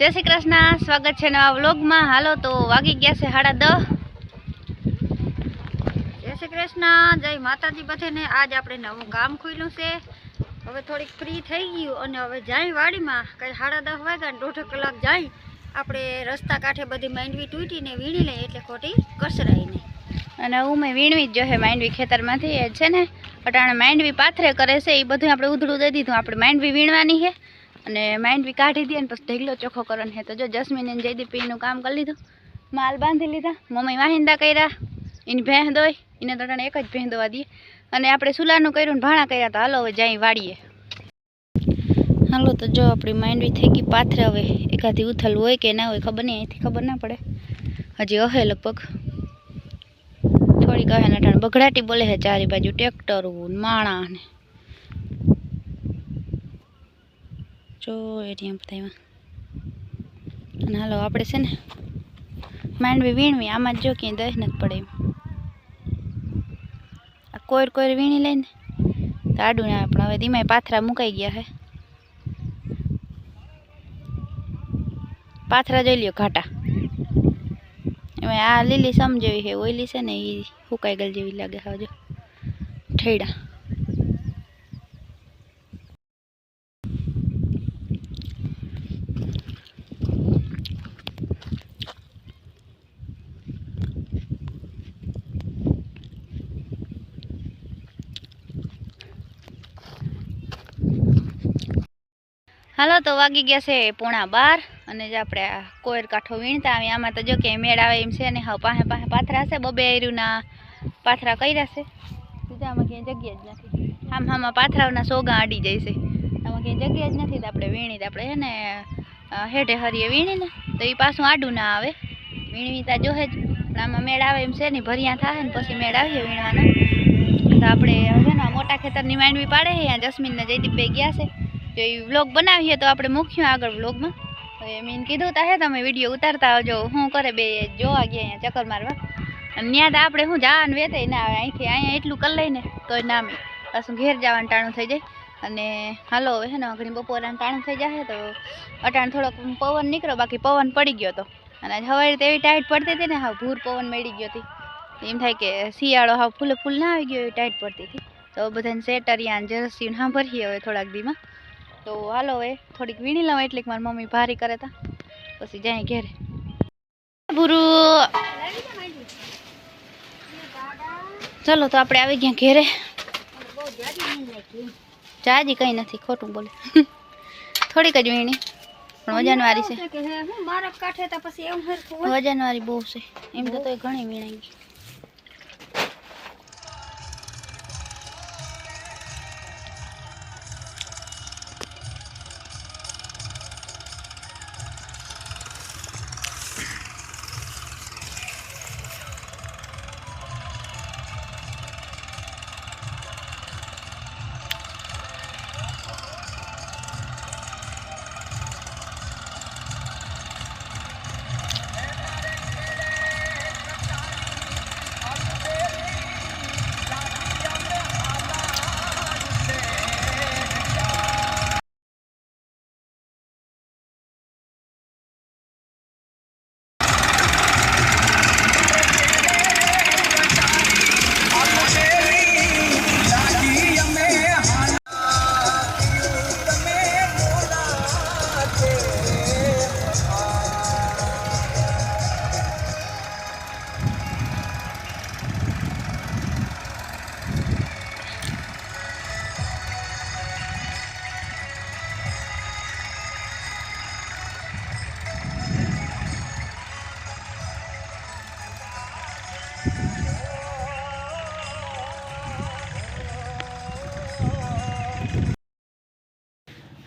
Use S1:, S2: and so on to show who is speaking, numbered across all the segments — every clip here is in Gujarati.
S1: જય શ્રી કૃષ્ણ, સ્વાગત છે નવા વ્લોગમાં. હાલો તો વાગી ગયા છે સાડા દસ જય શ્રી કૃષ્ણ, જય માતાજી બધાને. આજ આપણે નવું ગામ ખુલ્યું છે. હવે થોડીક ફ્રી થઈ ગયું અને હવે જાય વાડીમાં. કઈ સાડા દસ વાગ્યા ને દોઢ કલાક જાય. આપણે રસ્તા કાંઠે બધી માંડવી તૂટીને વીણી લઈએ એટલે ખોટી કસરાઈ નહીં અને હું મેં વીણવી જ જોહે માંડવી ખેતરમાંથી. એ છે ને, અટાણે માંડવી પાથરે કરે છે, એ બધું આપણે ઉધડું દઈ દીધું. આપણે માંડવી વીણવાની છે. અને માંડવી કાઢી દે ને પછી ઢેગલો ચોખ્ખો કરવાનો છે. તો જો જસ્મીન અને જયદીપીનું કામ કરી લીધું. માલ બાંધી લીધા. મમ્મી વાહિંદા કર્યા. એની ભેંસ દોય એને તો એક જ ભેંસ દોવા દઈએ. અને આપણે સુલાનું કર્યું ને ભાણા કર્યા તો હાલો હવે જાય વાડીએ હાલો તો જો આપણી માંડવી થઈ ગઈ પાથરે હવે. એકાદી ઉથલ હોય કે ના હોય ખબર નહીં. અહીંથી ખબર ના પડે. હજી અહે લગભગ. થોડીક અહે નટાણ બઘડાટી બોલે છે ચારે બાજુ. ટ્રેક્ટર માણા ને. જો એરિયા બધા અને હાલો, આપણે છે ને માંડવી વીણવી, આમાં જ જો ક્યાંય દહીં નથી પડે આ કોઈર કોઈર વીણી લઈને તો આડું ના પણ હવે ધીમાય પાથરા મુકાઈ ગયા હે. પાથરા જોઈ લ્યો ઘાટા. એમાં આ લીલી સમ જેવી છે ઓઈલી છે ને એ સુકાઈ ગયેલ જેવી લાગે હવે જો. ઠેડા. હાલો, તો વાગી ગયા છે પોણા બાર અને જે આપણે આ કોયર કાંઠો વીણતા આવી આમાં તો જો કે મેળ આવે એમ છે ને હા પાસે પાસે પાથરા છે, બબે આયરુના પાથરા કર્યા છે. આમાં ક્યાંય જગ્યા જ નથી. આમ આમાં પાથરાઓના સોગા અડી જાય છે. આમાં ક્યાંય જગ્યા જ નથી, તો આપણે વીણી આપણે છે ને હેઠે હરીએ વીણીને, તો એ પાછું આડું ના આવે. વીણવી તા જોહે જ, પણ આમાં મેળ આવે એમ છે ને, ભર્યા થાય ને પછી મેળ આવીએ વીણવાના. તો આપણે છે ને મોટા ખેતરની માંડવી પાડે છે, અહીંયા જસ્મીનને જયદીપભાઈ ગયા છે. તો એ વ્લોગ બનાવીએ તો આપણે મૂક્યું આગળ વ્લોગમાં હવે મેં કીધું તા, હે, તમે વીડિયો ઉતારતા આવજો શું કરે બે જોવા ગયા અહીંયા ચક્કર મારવા. અને ત્યાં તો આપણે શું જવાનું વેતે ના અહીંથી અહીંયા એટલું કરી લઈને, તોય નામે પાછું ઘેર જવાનું ટાણું થઈ જાય. અને હાલો, હવે છે ને, ઘણી બપોરાનું ટાણું થઈ જાય તો અટાણ થોડોક પવન નીકળ્યો, બાકી પવન પડી ગયો હતો અને આજ હવારે તો એવી ટાઈટ પડતી હતી ને હા ભૂર પવન મળી ગયો હતી. એમ થાય કે શિયાળો હા ફૂલે ફૂલ ના આવી ગયો એવી ટાઈટ પડતી હતી. તો બધાને સેટરિયા જરસી હા ભરીએ હવે થોડાક દીમાં તો હાલો હવે થોડીક વીણી લઉં એટલે મારી મમ્મી ભારી કરે તા. પછી જાય ઘેરે. ભૂરુ! ચલો તો આપણે આવી ગયા ઘેરે. જાજી કંઈ નથી ખોટું બોલે. થોડીક જ વીણી. પણ વજનવાળી છે. વજનવારી બહુ છે. એમ તો ઘણી વીણાઈ ગઈ.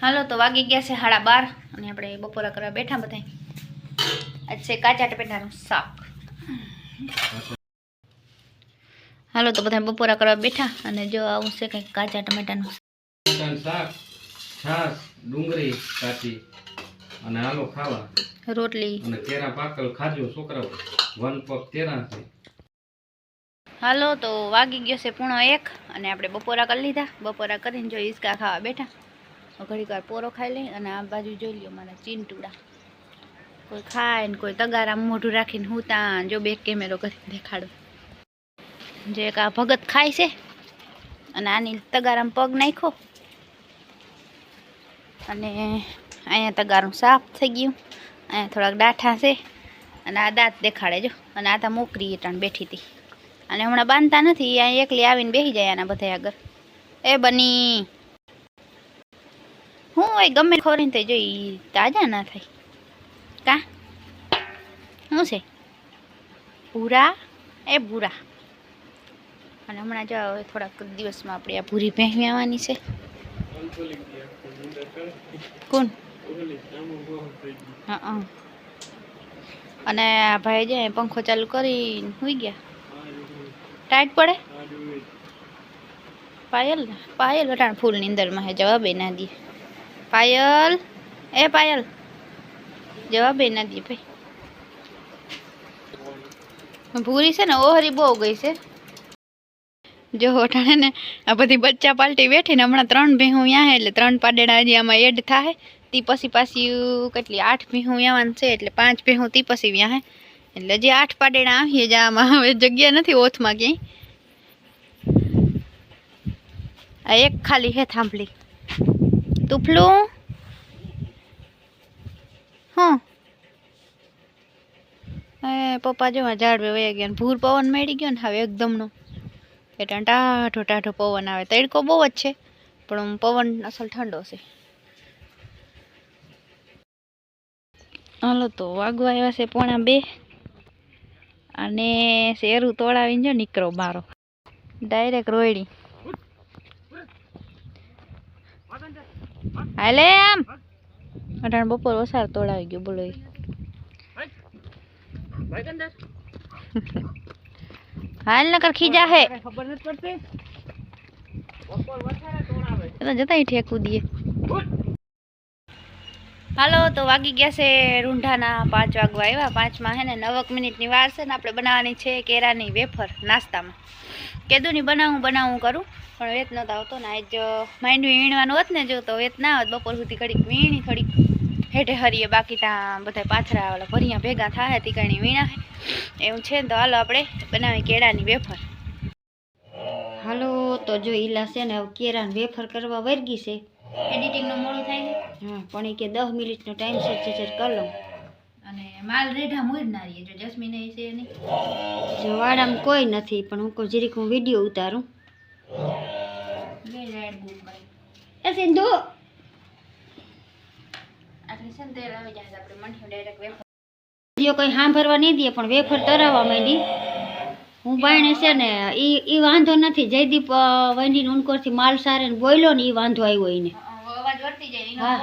S1: હાલો તો વાગી ગયા છે સાડા બાર અને આપણે બપોરા કરવા બેઠા બધા આજ છે કાચા ટપેટાનું શાક. હાલો તો બધા બપોરા કરવા બેઠા અને જો આવું છે કંઈક કાચા ટમેટાનું
S2: શાક. છાશ ડુંગળી કાચી અને આલો ખાવા.
S1: રોટલી.
S2: અને કેરા પાકલ ખાજો છોકરાઓ. વન પગ તેરા છે.
S1: હાલો તો વાગી ગયો છે પૂણો એક અને આપણે બપોરા કરી લીધા. બપોરા કરીને જો હિંચકા ખાવા બેઠા. ઘડીક વાર પોરો ખાઈ લઈ અને આ બાજુ જોઈ લ્યો મારા ચીંટુડા. કોઈ ખાય ને કોઈ આમ મોઢું રાખીને હું ત્યાં જો બે કેમેરો કરી દેખાડો. જે એક આ ભગત ખાય છે અને આની તગારામાં પગ નાખ્યો અને અહીંયા તગારું સાફ થઈ ગયું. અહીંયા થોડાક ડાઠા છે અને આ દાંત દેખાડે જો. અને આ તા મોકરી ત્રણ બેઠી હતી. અને હમણાં બાંધતા નથી, અહીંયા એકલી આવીને બેસી જાય આના બધા આગળ. એ બની! હું હોય ગમે ખોરીને તો જોઈ તાજા ના થાય. કા? શું છે? ભૂરા? એ ભૂરા. અને હમણાં જો થોડાક દિવસમાં આપણે આ ભૂરી પહેરી આવવાની છે. કોણ? હા અને ભાઈ જે પંખો ચાલુ કરીને સુઈ ગયા. ટાઈટ પડે? પાયલ પાયલ વટાણ ફૂલની અંદરમાં જવાબ એ ના દે. પાયલ. એ પાયલ. જવાબ એ ના ભાઈ. ભૂરી છે ને, ઓહરી બહુ ગઈ છે. જો વટાણે ને, આ બધી બચ્ચા પાલટી બેઠી ને, હમણાં ત્રણ ભેહું યા એટલે ત્રણ પાડેડા હજી આમાં એડ થાય તી પછી પાછી કેટલી, આઠ ભેહું યાવાનું છે, એટલે પાંચ ભેહું તી પછી વ્યા એટલે જે આઠ પાડેડા આવીએ જ, આમાં હવે જગ્યા નથી ઓથમાં ક્યાંય. આ એક ખાલી હે થાંભલી. તુફલું હા એ પપ્પા જો ઝાડ બે વયા ગયા ભૂર પવન મેળી ગયો ને હવે એકદમનો એટલે ટાઢો ટાઢો પવન આવે તડકો બહુ જ છે પણ પવન અસલ ઠંડો છે હાલો તો વાગવા આવ્યા છે પોણા બે અને શેરું તોડાવીને જો નીકળો મારો ડાયરેક્ટ રોયડી હાલે આમ. અઢાણ બપોર વસાર તોડાવી ગયો, બોલો હાલ નકર ખીજા હે.
S2: ખબર નથી પડતી
S1: જતા હાલો, તો વાગી ગયા છે રૂંઢાના પાંચ વાગવા આવ્યા. પાંચમાં હે ને નવક મિનિટની વાર છે ને આપણે બનાવવાની છે કેરાની વેફર નાસ્તામાં. કીધું નહીં બનાવું બનાવું કરું. પણ વેત નહોતો આવતો ને આજ માઇન્ડ વીણવાનું હોત ને જો તો વેત ના આવત બપોર સુધી ઘડીક વીણી થોડીક હેઠે હરીએ બાકી ત્યાં બધા પાથરા ઓલા ભરિયા ભેગા થાય તી કણી વીણા. એવું છે ને તો હાલો આપણે બનાવી કેળાની વેફર. હાલો તો જો ઈલા છે ને હવે કેરાની વેફર કરવા વર્ગી છે. એડિટિંગનું મોડું થાય છે? હા પણ એ કે દસ મિનિટનો ટાઈમ છે છે કરી લઉં. અને માલ રેઢા મૂરનારી જો જસ્મીન એ છે નહીં. જો વાડામાં કોઈ નથી પણ હું કોઈ જરીક હું વીડિયો ઉતારું. એ સિંધુ! વીડિયો કોઈ સાંભળવા નહીં દે પણ વેફર તરાવવા માંડી. હું બાયણે છે ને એ એ વાંધો નથી. જયદીપ વંડી ઉનકોરથી માલ સારે ને બોલ્યો ને એ વાંધો આવ્યો એને.
S3: અવાજ વર્તી જાય
S1: હા.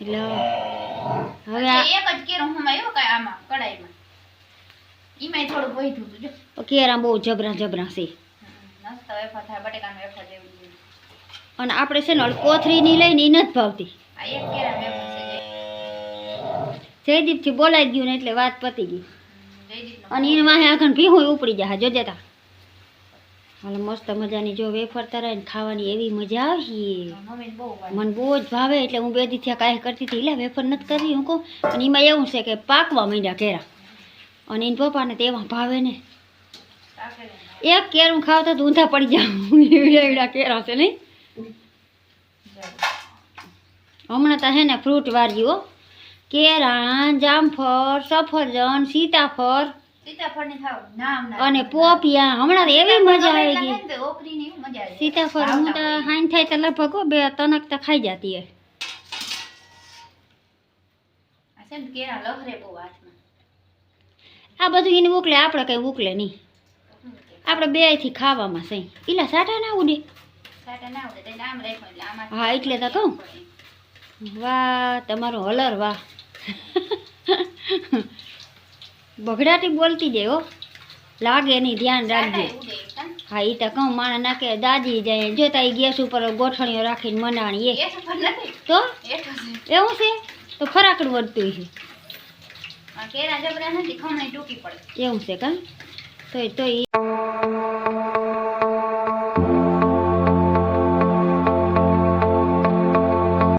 S1: એટલે હવે
S3: એક જ કેરો હમાયો આવ્યો આમાં કડાઈમાં. ઈમાંય થોડું બોઈઠું હતું જો.
S1: કેરા બહુ જબરા જબરા છે.
S3: મસ્ત વેફર થાય બટેકાનો વેફર જેવું
S1: અને આપણે છે ને કોથરીની લઈને ઈ નથી ભાવતી.
S3: આ એક કેરા વેફર છે
S1: જયદીપથી બોલાઈ ગયું ને એટલે વાત પતી ગઈ. અને એને વાહે આગળ ભીહું ઉપડી જાય જોજે તા. હાલ મસ્ત મજાની જો વેફર તરાઈને ખાવાની એવી મજા આવી.
S3: ભાવે.
S1: મને બહુ જ ભાવે એટલે હું બે દીથી કાંઈ કરતી હતી. એટલે વેફર નથી કરી હું કહું. અને એમાં એવું છે કે પાકવા માંડ્યા કેરા અને એને પપ્પાને તેમાં ભાવે ને. એક કેરું ખાવતા તો ઊંધા પડી જાઉં. એવડા એવડા કેરા છે નહીં? હમણાં તો હે ને ફ્રૂટ વાર્યું કેરા જામફળ સફરજન સીતાફળ અને પોપિયા હમણાં એવી મજા આવી ગઈ. સીતાફળ હું તો હાઈન થાય તો લગભગ હો બે તનક તો ખાઈ જતી હોય.
S3: આ
S1: બધું એને ઉકલે આપણે કંઈ ઉકલે નહીં. આપણે બેથી ખાવામાં સહી એટલે સાટા ના ઉડે. હા એટલે તો કહું. વાહ તમારો હલર વાહ. બગડાટી બોલતી જાય હો. લાગે નહીં ધ્યાન રાખજે? હા એ તો કહું માણસ નાખે દાદી જાય. જોતા એ ગેસ ઉપર ગોઠણીઓ રાખીને મનાણી એ
S3: એ સફર નથી.
S1: તો? એવું છે? તો ફરાકડ વધતું છે. એવું છે કાં? તો તો એ